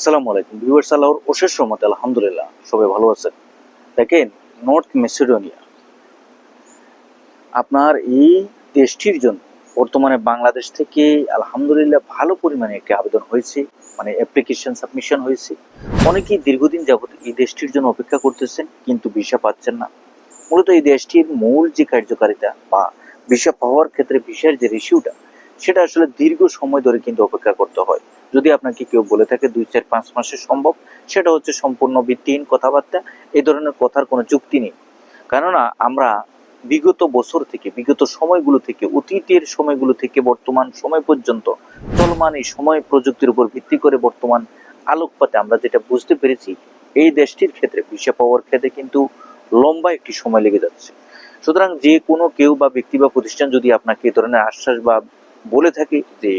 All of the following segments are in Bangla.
আসসালামু আলাইকুম। ভিউয়ার্স, আল্লাহর অশেষ রহমতে আলহামদুলিল্লাহ, সবাই ভালো আছেন। দেখেন, নর্থ মেসিডোনিয়া। আপনার এই দেশটির জন্য বর্তমানে বাংলাদেশ থেকে আলহামদুলিল্লাহ ভালো পরিমাণে একটি আবেদন হয়েছে মানে অ্যাপ্লিকেশন সাবমিশন হয়েছে। অনেকেই দীর্ঘদিন যাবত এই দেশটির জন্য অপেক্ষা করতেছেন, কিন্তু ভিসা পাচ্ছেন না। মূলত এই দেশটির মূল যে কার্যকারিতা বা ভিসা পাওয়ার ক্ষেত্রে ভিসার যে রেশিওটা সেটা আসলে দীর্ঘ সময় ধরে কিন্তু অপেক্ষা করতে হয়। যদি আপনাকে কেউ বলে থাকে দুই, চার, পাঁচ মাসে সম্ভব, সেটা হচ্ছে সম্পূর্ণ ভিত্তিহীন কথাবার্তা, এই ধরনের কথার কোনো যুক্তি নেই। কেননা আমরা বিগত বছর থেকে, বিগত সময়গুলো থেকে, অতীতের সময়গুলো থেকে বর্তমান সময় পর্যন্ত চলমান এই সময় প্রযুক্তির উপর ভিত্তি করে বর্তমান আলোকপাতে আমরা যেটা বুঝতে পেরেছি, এই দেশটির ক্ষেত্রে ভিসা পাওয়ার ক্ষেত্রে কিন্তু লম্বা একটি সময় লেগে যাচ্ছে। সুতরাং যে কোনো কেউ বা ব্যক্তি বা প্রতিষ্ঠান যদি আপনাকে এই ধরনের আশ্বাস বা বলে থাকে যে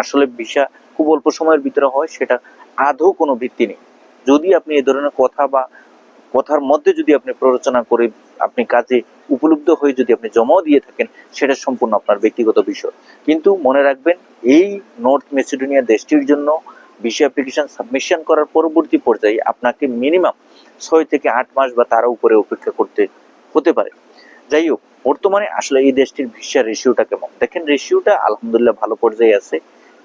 আসলে ভিসা খুব অল্প সময়ের ভিতরে হয়, সেটা আদৌ কোনো ভিত্তি নেই। যদি আপনি এই ধরনের কথা বা কথার মধ্যে যদি আপনি প্ররোচনা করে আপনি কাজে উপলব্ধ হয়ে যদি আপনি জমাও দিয়ে থাকেন, সেটা সম্পূর্ণ আপনার ব্যক্তিগত বিষয়। কিন্তু মনে রাখবেন, এই নর্থ মেসিডোনিয়া দেশটির জন্য ভিসা অ্যাপ্লিকেশন সাবমিশন করার পরবর্তী পর্যায়ে আপনাকে মিনিমাম ছয় থেকে আট মাস বা তার উপরে অপেক্ষা করতে হতে পারে। যাই হোক বর্তমানে আসলে এই দেশটির ভিসা রেশিওটা কেমন? দেখেন রেশিওটা আলহামদুলিল্লাহ ভালো পর্যায়ে আছে।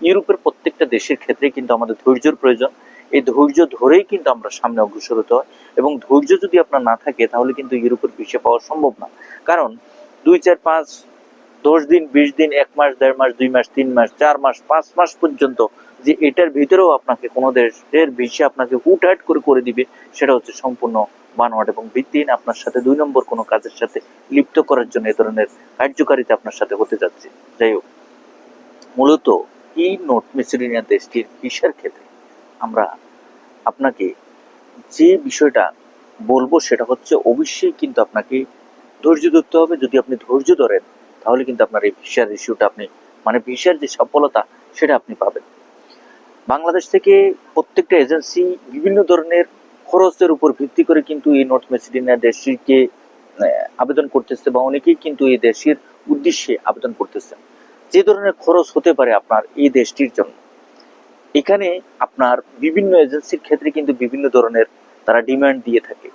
ইউরোপের প্রত্যেকটা দেশের ক্ষেত্রে কিন্তু আমাদের ধৈর্যের প্রয়োজন। এই ধৈর্য ধরেই কিন্তু আমরা সামনে অগ্রসর হতে হয় এবং ধৈর্য যদি আপনার না থাকে, তাহলে কিন্তু ইউরোপের ভিসা পাওয়া সম্ভব না। কারণ দুই, চার, পাঁচ, দশ দিন, বিশ দিন, এক মাস, দেড় মাস, দুই মাস, তিন মাস, চার মাস, পাঁচ মাস পর্যন্ত যে এটার ভিতরেও আপনাকে কোনো দেশের ভিসা আপনাকে হুটহাট করে করে দিবে, সেটা হচ্ছে সম্পূর্ণ বানোয়াট এবং ভিত্তিহীন। আপনার সাথে দুই নম্বর কোনো কাজের সাথে লিপ্ত করার জন্য এ ধরনের কার্যকারিতা আপনার সাথে হতে যাচ্ছে। যাই হোক, মূলত এই নোট মেসিডোনিয়া দেশটির ভিসার ক্ষেত্রে আমরা আপনাকে যে বিষয়টা বলব সেটা হচ্ছে অবশ্যই কিন্তু আপনাকে ধৈর্য ধরতে হবে। যদি আপনি ধৈর্য ধরেন, তাহলে কিন্তু আপনার এই ভিসার ইস্যুটা আপনি মানে ভিসার যে সফলতা, সেটা আপনি পাবেন। বাংলাদেশ থেকে প্রত্যেকটা এজেন্সি বিভিন্ন ধরনের খরচের উপর ভিত্তি করে কিন্তু এই নর্থ মেসিডোনিয়া দেশটিকে আবেদন করতেছে বা অনেকেই কিন্তু এই দেশের উদ্দেশ্যে আবেদন করতেছেন যে ধরনের খরচ হতে পারে আপনার এই দেশটির জন্য। এখানে আপনার বিভিন্ন এজেন্সির ক্ষেত্রে কিন্তু বিভিন্ন ধরনের তারা ডিমান্ড দিয়ে থাকে।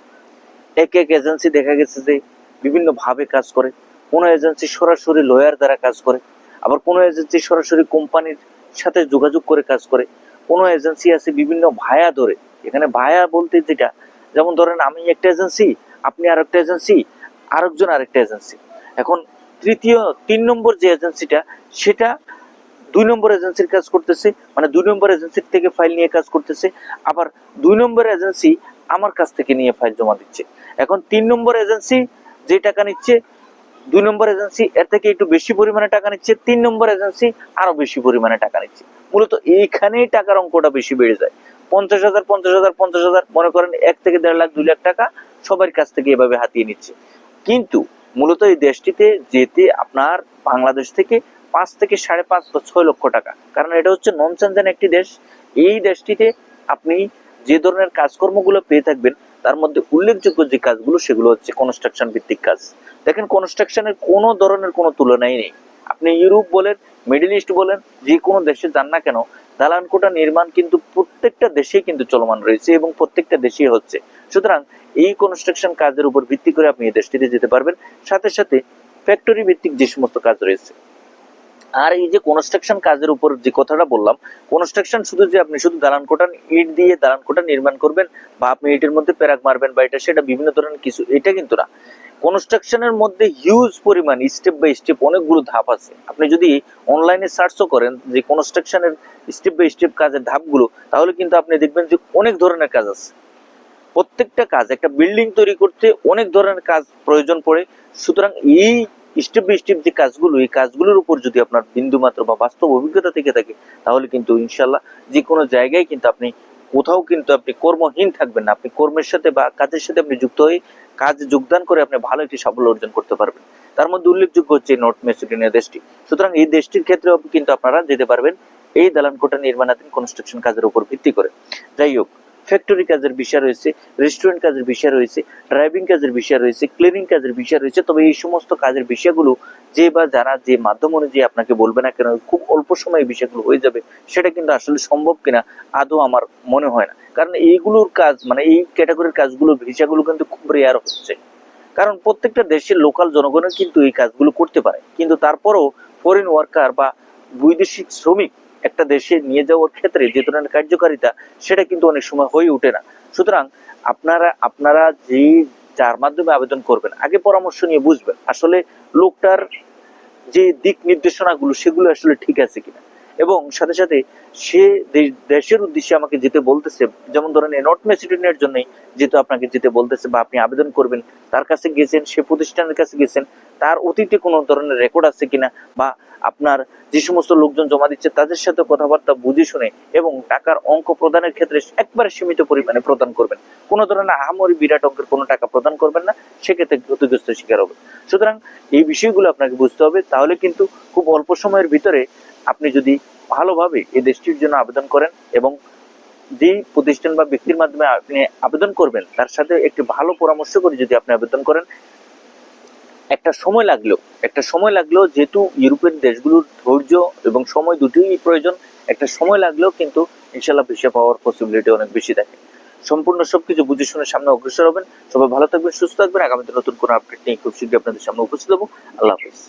এক এক এজেন্সি দেখা গেছে যে বিভিন্ন ভাবে কাজ করে। কোনো এজেন্সি সরাসরি লয়ার দ্বারা কাজ করে, আবার কোনো এজেন্সি সরাসরি কোম্পানির সাথে যোগাযোগ করে কাজ করে। কোনো এজেন্সি আছে বিভিন্ন ভায়া ধরে। এখানে ভায়া বলতে যেটা, যেমন ধরেন আমি একটা এজেন্সি আপনি আর একটা এজেন্সি আরেকজন আরেকটা এজেন্সি এখন তৃতীয়, তিন নম্বর যে এজেন্সিটা সেটা দুই নম্বর এজেন্সির কাজ করতেছে মানে দুই নম্বর এজেন্সির থেকে ফাইল নিয়ে কাজ করতেছে। আবার দুই নম্বর এজেন্সি আমার কাছ থেকে নিয়ে ফাইল জমা দিচ্ছে। এখন তিন নম্বর এজেন্সি যে টাকা নিচ্ছে দুই নম্বর এজেন্সি, এর থেকে একটু বেশি পরিমাণে টাকা নিচ্ছে, তিন নম্বর এজেন্সি আরও বেশি পরিমাণে টাকা নিচ্ছে। মূলত এইখানেই টাকার অঙ্কটা বেশি বেড়ে যায়। পঞ্চাশ হাজার পঞ্চাশ হাজার পঞ্চাশ হাজার, মনে করেন এক থেকে দেড় লাখ, দুই লাখ টাকা সবার কাছ থেকে এভাবে হাতিয়ে নিচ্ছে। কিন্তু মূলত এই দেশটিতে যেতে আপনার বাংলাদেশ থেকে পাঁচ থেকে সাড়ে পাঁচ বা ছয় লক্ষ টাকা। কারণ এটা হচ্ছে নন একটি দেশ। এই দেশটিতে আপনি যে ধরনের কাজকর্মগুলো পেয়ে থাকবেন তার মধ্যে উল্লেখযোগ্য যে কাজগুলো, সেগুলো হচ্ছে কনস্ট্রাকশন ভিত্তিক কাজ। দেখেন কনস্ট্রাকশনের কোনো ধরনের কোনো তুলনাই নেই। আপনি ইউরোপ বলেন মিডল ইস্ট বলেন, যে কোনো দেশে যান না কেন, দালান কোটা নির্মাণ কিন্তু প্রত্যেকটা দেশেই কিন্তু চলমান রয়েছে এবং প্রত্যেকটা দেশেই হচ্ছে। সুতরাং এই কনস্ট্রাকশন কাজের উপর ভিত্তি করে আপনি এই দেশটিতে যেতে পারবেন। সাথে সাথে ফ্যাক্টরি ভিত্তিক যে সমস্ত কাজ রয়েছে আর এই যে কনস্ট্রাকশন কাজের উপর যে কথাটা বললাম কনস্ট্রাকশন শুধু যে আপনি শুধু দালান কোটা ইট দিয়ে দালান কোটা নির্মাণ করবেন বা আপনি ইটের মধ্যে প্যারাক মারবেন বা এটা সেটা বিভিন্ন ধরনের কিছু, এটা কিন্তু না। কনস্ট্রাকশনের মধ্যে হিউজ পরিমাণ স্টেপ বাই স্টেপ অনেকগুলো ধাপ আছে। আপনি যদি অনলাইনে সার্চও করেন যে কনস্ট্রাকশনের স্টেপ বাই স্টেপ কাজের ধাপগুলো, তাহলে কিন্তু আপনি দেখবেন যে অনেক ধরনের কাজ আছে। প্রত্যেকটা কাজ, একটা বিল্ডিং তৈরি করতে অনেক ধরনের কাজ প্রয়োজন পড়ে। সুতরাং এই স্টেপ বাই স্টেপ যে কাজগুলো, এই কাজগুলোর উপর যদি আপনার বিন্দু মাত্র বা বাস্তব অভিজ্ঞতা থেকে থাকে, তাহলে কিন্তু ইনশাল্লাহ যে কোনো জায়গায় কিন্তু আপনি কোথাও কিন্তু আপনি কর্মহীন থাকবেন না। আপনি কর্মের সাথে বা কাজের সাথে আপনি যুক্ত হয়ে কাজে যোগদান করে আপনি ভালো একটি সাফল্য অর্জন করতে পারবেন। তার মধ্যে উল্লেখযোগ্য হচ্ছে নর্থ মেসিডোনিয়া দেশটি। সুতরাং এই দেশটির ক্ষেত্রেও কিন্তু আপনারা যেতে পারবেন এই দালানকোটা নির্মাণাধীন কনস্ট্রাকশন কাজের উপর ভিত্তি করে। যাই হোক ফ্যাক্টরি কাজের বিষয় রয়েছে রেস্টুরেন্ট কাজের বিষয় রয়েছে ড্রাইভিং কাজের বিষয় রয়েছে ক্লিনিং কাজের বিষয় রয়েছে। তবে এই সমস্ত কাজের বিষয়গুলো যে বা যারা যে মাধ্যম অনুযায়ী আপনাকে বলবে না কেন, খুব অল্প সময়ে বিষয়গুলো হয়ে যাবে, সেটা কিন্তু আসলে সম্ভব কিনা আদৌ আমার মনে হয় না। কারণ এইগুলোর কাজ মানে এই ক্যাটাগরির কাজগুলো, ভিসাগুলো কিন্তু খুব রেয়ার হচ্ছে। কারণ প্রত্যেকটা দেশের লোকাল জনগণের কিন্তু এই কাজগুলো করতে পারে। কিন্তু তারপরেও ফরেন ওয়ার্কার বা বৈদেশিক শ্রমিক একটা দেশে নিয়ে যাওয়ার ক্ষেত্রে যে ধরনের কার্যকারিতা, সেটা কিন্তু অনেক সময় হয়ে উঠে না। সুতরাং আপনারা আপনারা যে, যার মাধ্যমে আবেদন করবেন, আগে পরামর্শ নিয়ে বুঝবেন আসলে লোকটার যে দিক নির্দেশনাগুলো, সেগুলো আসলে ঠিক আছে কিনা। এবং সাথে সাথে সে দেশের উদ্দেশ্যে আমাকে যেতে বলতেছে। যেমন ধরেন নট মেসিডেন্টের জন্যই যেহেতু আপনাকে যেতে বলতেছে বা আপনি আবেদন করবেন, তার কাছে গেছেন, সে প্রতিষ্ঠানের কাছে গেছেন, তার অতীতে কোনো ধরনের রেকর্ড আছে কিনা বা আপনার যে সমস্ত লোকজন জমা দিচ্ছে, তাদের সাথে কথাবার্তা বুঝে শুনে এবং টাকার অঙ্ক প্রদানের ক্ষেত্রে একবারে সীমিত পরিমাণে প্রদান করবেন। কোনো ধরনের আহামরি, বিরাট অঙ্কের কোনো টাকা প্রদান করবেন না, সেক্ষেত্রে ক্ষতিগ্রস্ত শিকার হবে সুতরাং এই বিষয়গুলো আপনাকে বুঝতে হবে। তাহলে কিন্তু খুব অল্প সময়ের ভিতরে আপনি যদি ভালোভাবে এই দেশটির জন্য আবেদন করেন এবং যেই প্রতিষ্ঠান বা ব্যক্তির মাধ্যমে আপনি আবেদন করবেন, তার সাথে একটি ভালো পরামর্শ করে যদি আপনি আবেদন করেন, একটা সময় লাগলেও, একটা সময় লাগলেও যেহেতু ইউরোপের দেশগুলোর ধৈর্য এবং সময় দুটোই প্রয়োজন, একটা সময় লাগলেও কিন্তু ইনশাল্লাহ ভিসা পাওয়ার পসিবিলিটি অনেক বেশি থাকে। সম্পূর্ণ সবকিছু বুঝে শুনে সামনে অগ্রসর হবেন। সবাই ভালো থাকবেন, সুস্থ থাকবেন। আগামীতে নতুন কোনো আপডেট নিয়ে খুব শীঘ্রই আপনাদের সামনে উপস্থিত হব। আল্লাহ হাফিজ।